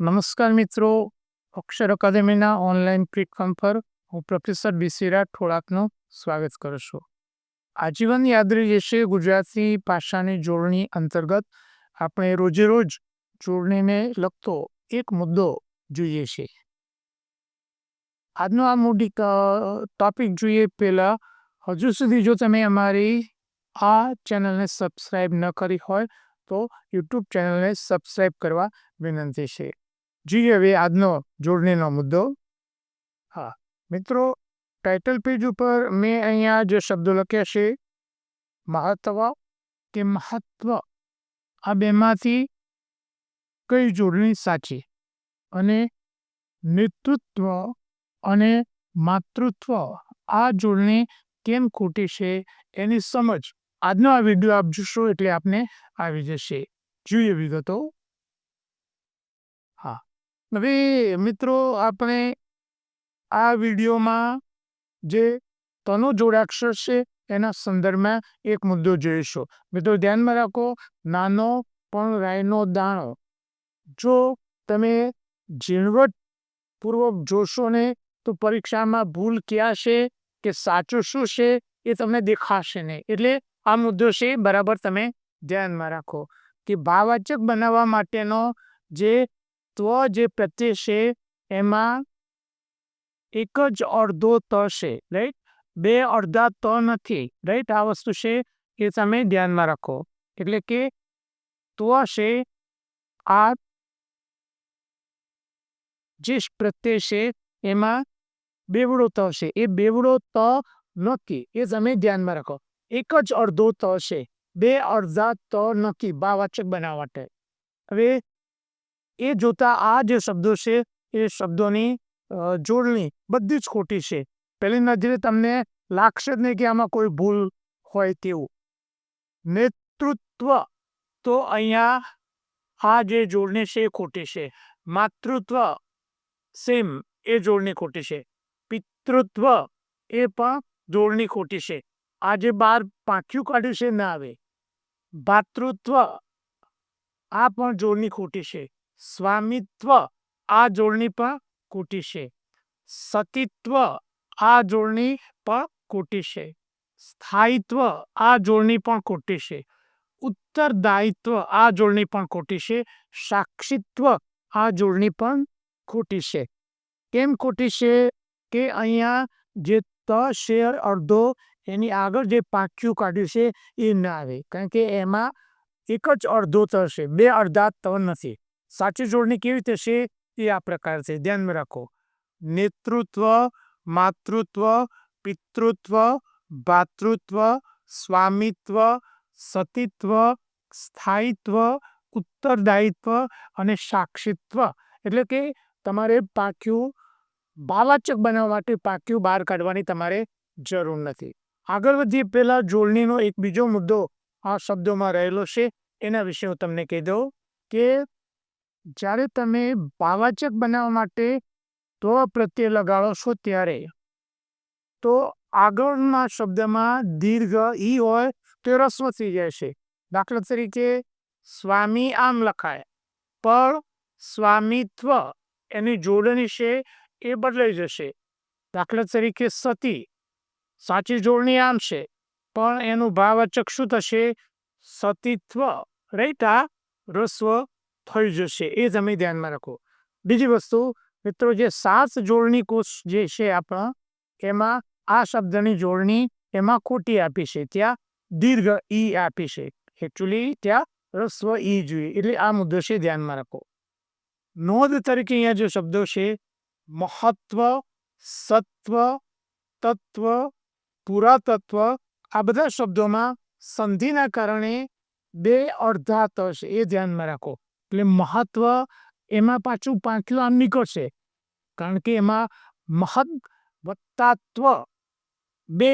નમસ્કાર મિત્રો, અક્ષર અકાદમીના online platform પર હું પ્રોફેસર બિસિરા થોડાકનું સ્વાગત કરું છું. આજીવન યાદ રહી જશે ગુજરાતી ભાષાની જોડણી અંતર્ગત આપણે રોજે રોજ જોડણીને લગતો એક મુદ્દો જોઈએ છે. આજનો આ મૂડી ટોપિક જોઈએ પહેલાં, હજુ સુધી જો તમે અમારી આ ચેનલને સબસ્ક્રાઈબ ન કરી હોય, તો યુટ્યુબ ચેનલને સબસ્ક્રાઈબ કરવા વિનંતી છે. જોઈએ હવે આજનો જોડણીનો મુદ્દો. હા, મિત્રો ટાઇટલ પેજ ઉપર મેં અહીંયા જે શબ્દો લખ્યા છે, મહત્વ કે મહત્વ, આ બેમાંથી કઈ જોડણી સાચી? અને નેતૃત્વ અને માતૃત્વ, આ જોડણી કેમ ખોટી છે, એની સમજ આજનો આ વીડિયો આપ જોશો એટલે આપને આવી જશે. જોઈએ વિગતો. હવે મિત્રો, આપણે આ વિડીયોમાં જે તનો જોડાક્ષર છે, એના સંદર્ભમાં એક મુદ્દો જોઈશું. મિત્રો, ધ્યાનમાં રાખો, નાનો પણ રાયનો દાણો. જો તમે ઝીણવટપૂર્વક જોશો ને, તો પરીક્ષામાં ભૂલ ક્યાં છે કે સાચું શું છે, એ તમને દેખાશે નહીં. એટલે આ મુદ્દો છે બરાબર તમે ધ્યાનમાં રાખો કે ભાવવાચક બનાવવા માટેનો જે ત્વ જે પ્રત્યે છે, એમાં એક જ અડધો ત છે રાઈટ બે અડધા ત નથી રાઈટ આ વસ્તુ છે એ તમે ધ્યાનમાં રાખો. એટલે કે ત્વ છે આ જે પ્રત્યે છે, એમાં બેવડો ત છે. એ બેવડો ત નથી, એ તમે ધ્યાનમાં રાખો. એક જ અડધો ત છે, બે અડધા ત નથી બાવાચક બનાવવા માટે. હવે એ જોતા આ જે શબ્દો છે, એ શબ્દોની જોડણી બધી જ ખોટી છે. પહેલી નજરે તમને લાગશે જ નહીં કે આમાં કોઈ ભૂલ હોય તેવું. નેતૃત્વ તો અહીંયા આ જે જોડણી છે એ ખોટી છે. માતૃત્વ સેમ એ જોડણી ખોટી છે. પિતૃત્વ એ પણ જોડણી ખોટી છે. આ જે બાર પાંખ્યું કાઢ્યું છે, ના આવે. ભાતૃત્વ આ પણ જોડણી ખોટી છે. સ્વામિત્વ આ જોડણી પણ ખોટી છે. સતીત્વ આ જોડણી પણ ખોટી છે. સ્થાયિત્વ આ જોડણી પણ ખોટી છે. ઉત્તરદાયિત્વ આ જોડણી પણ ખોટી છે. સાક્ષિત્વ આ જોડણી પણ ખોટી છે. કેમ ખોટી છે કે અહીંયા જે ત શેર અડધો એની આગળ જે પાંખ્યું કાઢ્યું છે એ ના આવે. કારણ કે એમાં એક જ અડધો ત છે. બે અડધા ત નથી. સાચી જોડણી કેવી રીતે છે એ આ પ્રકાર છે. ધ્યાનમાં રાખો. નેતૃત્વ, માતૃત્વ, પિતૃત્વ, ભાતૃત્વ, સ્વામિત્વ, સતીત્વ, સ્થાયિત્વ, ઉત્તરદાયિત્વ અને સાક્ષિત્વ. એટલે કે તમારે પાક્યું ભાવાચક બનાવવા માટે પાક્યું બહાર કાઢવાની તમારે જરૂર નથી. આગળ વધીએ પહેલાં જોડણીનો એક બીજો મુદ્દો આ શબ્દોમાં રહેલો છે. એના વિશે હું તમને કહી દઉં કે જ્યારે તમે ભાવાચક બનાવવા માટે તો પ્રત્યે લગાડો છો ત્યારે. તો આગળના શબ્દમાં દીર્ઘ ઈ હોય તે રસ્વ થઈ જાય છે. દાખલા તરીકે, સ્વામી આમ લખાય, પણ સ્વામિત્વ એની જોડણી છે એ બદલાઈ જશે. દાખલા તરીકે, સતી, સાચી જોડણી આમ છે, પણ એનું ભાવાચક શું થશે? સતીત્વ રહેતા રસ્વ થઈ જશે એ તમે ધ્યાનમાં રાખો. બીજી વસ્તુ, મિત્રો, જે સાત જોડણી કોષ જે છે આપણા, એમાં આ શબ્દની જોડણી એમાં ખોટી આપી છે. ત્યાં દીર્ઘ ઈ આપી છે. એકચ્યુઅલી ત્યાં રસ્વ ઈ જોઈએ. એટલે આ મુદ્દો છે ધ્યાનમાં રાખો. નોંધ તરીકે અહીંયા જે શબ્દો છે, મહત્વ, સત્વ, તત્વ, પુરાતત્વ, આ બધા શબ્દોમાં સંધિના કારણે બે અડધા ત છે. એ ધ્યાનમાં રાખો. એટલે મહત્વ એમાં પાછું આમ નીકળશે. કારણ કે એમાં મહદ વત્તાત્વ બે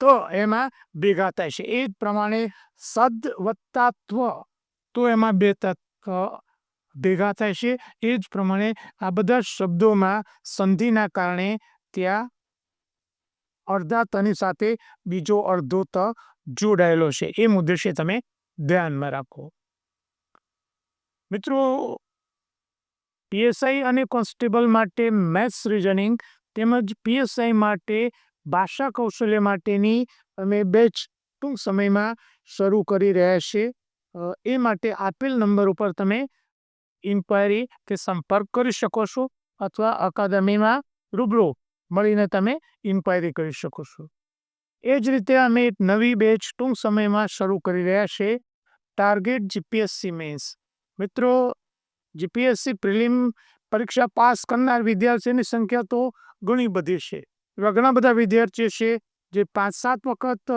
તો એમાં ભેગા થાય છે. એ જ પ્રમાણે સદ વત્તાત્વ તો એમાં બે તત્વ ભેગા થાય છે. એ જ પ્રમાણે આ બધા શબ્દોમાં સંધિના કારણે ત્યાં અડધા તની સાથે બીજો અડધો ત જોડાયેલો છે. એ મુદ્દે છે તમે ધ્યાનમાં રાખો. મિત્રો પીએસઆઈ અને કોન્સ્ટેબલ માટે મેથ્સ રિઝનિંગ તેમજ પીએસઆઈ માટે ભાષા કૌશલ્ય માટેની અમે બેચ ટૂંક સમયમાં શરૂ કરી રહ્યા છીએ. એ માટે આપેલ નંબર ઉપર તમે ઇન્ક્વાયરી કે સંપર્ક કરી શકો છો અથવા અકાદમીમાં રૂબરૂ મળીને તમે ઇન્ક્વાયરી કરી શકો છો. એ જ રીતે અમે એક નવી બેચ ટૂંક સમયમાં શરૂ કરી રહ્યા છીએ. ટાર્ગેટ જીપીએસસી મેન્સ મિત્રો જીપીએસસી પ્રિલિમ પરીક્ષા પાસ કરનાર વિદ્યાર્થીઓની સંખ્યા તો ઘણી બધી છે. એવા ઘણા બધા વિદ્યાર્થીઓ છે જે પાંચ સાત વખત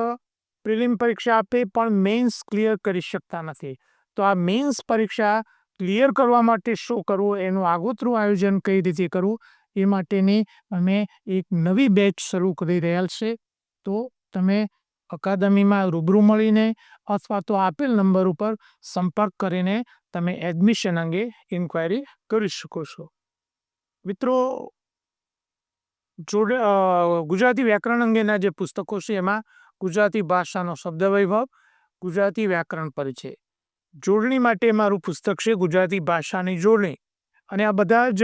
પ્રિલિમ પરીક્ષા આપે પણ મેન્સ ક્લિયર કરી શકતા નથી. તો આ મેન્સ પરીક્ષા ક્લિયર કરવા માટે શું કરવું? એનું આગોતરું આયોજન કઈ રીતે કરવું? એ માટેની અમે એક નવી બેચ શરૂ કરી રહ્યા છે. તો તમે અકાદમીમાં રૂબરૂ મળીને અથવા તો આપેલ નંબર ઉપર સંપર્ક કરીને તમે એડમિશન અંગે ઇન્ક્વાયરી કરી શકો છો. મિત્રો, જોડે ગુજરાતી વ્યાકરણ અંગેના જે પુસ્તકો છે એમાં ગુજરાતી ભાષાનો શબ્દ વૈભવ ગુજરાતી વ્યાકરણ પરિચય. જોડણી માટે મારું પુસ્તક છે ગુજરાતી ભાષાની જોડણી. અને આ બધા જ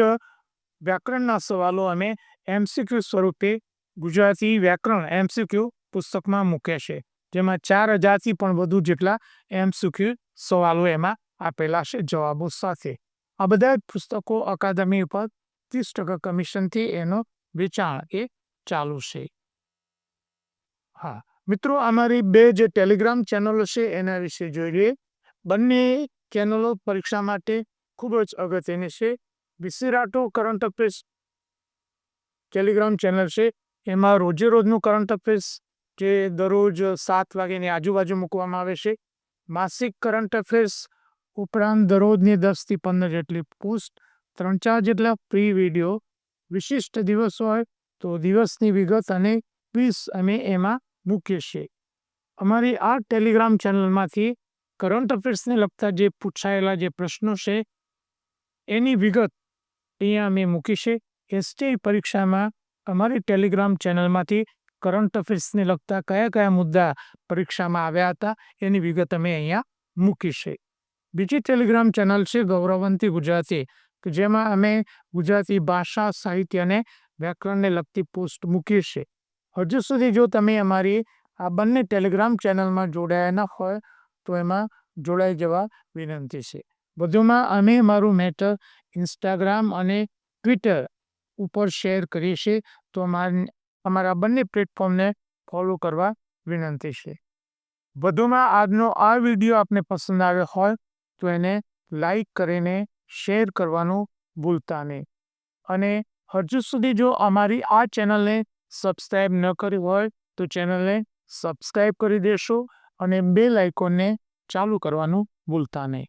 વ્યાકરણના સવાલો અમે એમસીક્યુ સ્વરૂપે ગુજરાતી વ્યાકરણ, એમસીક્યુ પુસ્તકમાં મૂક્યા છે. જેમાં ચાર હજારથી પણ વધુ જેટલા એમસીક્યુ સવાલો એમાં આપેલા છે જવાબો સાથે. આ બધા પુસ્તકો અકાદમી ઉપર ત્રીસ ટકા કમિશનથી એનો વેચાણ એ ચાલુ છે. હા, મિત્રો, અમારી બે જે ટેલિગ્રામ ચેનલો છે એના વિશે જોઈ લઈએ બંને ચેનલો પરીક્ષા માટે ખૂબ જ અગત્યની છે. વિસિરાટો કરંટ અફેર્સ ટેલિગ્રામ ચેનલ છે. એમાં રોજે રોજનું કરંટ અફેર્સ જે દરરોજ સાત વાગ્યાની આજુબાજુ મૂકવામાં આવે છે. માસિક કરંટ અફેર્સ ઉપરાંત દરરોજની દસથી પંદર જેટલી પોસ્ટ ત્રણ ચાર જેટલા પ્રી વીડિયો વિશિષ્ટ દિવસ હોય તો દિવસની વિગત અને ક્વિઝ અમે એમાં મૂકીએ છીએ. અમારી આ ટેલિગ્રામ ચેનલમાંથી કરંટ અફેર્સને લગતા જે પૂછાયેલા જે પ્રશ્નો છે, એની વિગત અહીંયા અમે મૂકી છે. એસટીઆઈ પરીક્ષામાં અમારી ટેલિગ્રામ ચેનલમાંથી કરંટ અફેર્સને લગતા કયા કયા મુદ્દા પરીક્ષામાં આવ્યા હતા, એની વિગત અમે અહીંયા મૂકી છે. બીજી ટેલિગ્રામ ચેનલ છે ગૌરવંતી ગુજરાતી, કે જેમાં અમે ગુજરાતી ભાષા, સાહિત્ય અને વ્યાકરણને લગતી પોસ્ટ મૂકીએ છીએ. હજુ સુધી જો તમે અમારી આ બંને ટેલિગ્રામ ચેનલમાં જોડાયા ન હોય, તો એમાં જોડાઈ જવા વિનંતી છે. વધુમાં અમે મારું મેટર ઇન્સ્ટાગ્રામ અને ટ્વિટર ઉપર શેર કરીએ છીએ, તો અમાર- અમારા બંને પ્લેટફોર્મને ફોલો કરવા વિનંતી છે. વધુમાં આજનો આ વીડિયો આપને પસંદ આવ્યો હોય તો એને લાઈક કરીને શેર કરવાનું ભૂલતા નહીં. અને હજુ સુધી જો અમારી આ ચેનલને સબસ્ક્રાઈબ ન કરી હોય તો ચેનલને સબસ્ક્રાઈબ કરી દેશો અને બેલ આઇકોનને ચાલુ કરવાનું ભૂલતા નહીં.